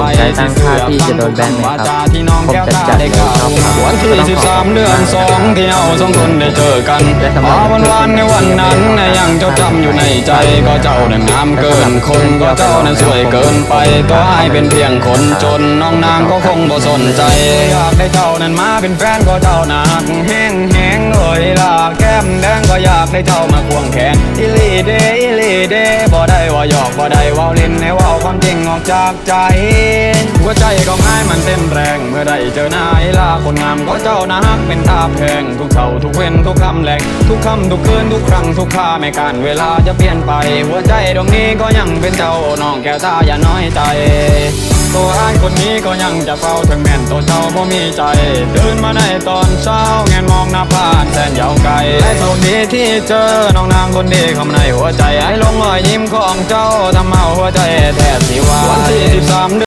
ผมใช้ตั้งค่าที่จะโดนแบนไหมครับผมจะจัดเลยครับวันที่13เดือนสองที่เราสองคนได้เจอกันและสำหรับมาวันวานในวันนั้นยังเจ้าจำอยู่ในใจก็เจ้านั้นงามเกินคนก็เจ้านั้นสวยเกินไปตัวอ้ายเป็นเพียงคนจนน้องนางก็คงบ่สนใจอยากได้เจ้านั้นมาเป็นแฟนก็เจ้านักแห้งแห้งเอ่ยลาแก้มแดงก็อยากได้เจ้ามาควงแขนอิลีเดอิลีเดบ่ได้ว่าหยอกบ่ได้ว่าเล่นให้เว่า ความจริงออกจากใจ หัวใจก็ง่ายมันเต้นแรง เมื่อได้เจอนายลาคนงามก็เจ้านะฮักเป็นตาแพง ทุกเช้าทุกเว้นทุกคำแหลกทุกคำทุกคืนทุกครั้งทุกค่าไม่การเวลาจะเปลี่ยนไป หัวใจดวงนี้ก็ยังเป็นเจ้าน้องแก้วตาอย่าน้อยใจ ก็ยังจะเฝ้าถึงแม่นตัวเจ้าบ่มีใจตื่นมาในตอนเช้าแงนมองหน้าผานแสนยาวไกลและโชคดีที่เจอน้องนางคนดีเข้ามาในหัวใจไอ้ลงรอยยิ้มของเจ้าทำเอาหัวใจแทบสิวายวันที่13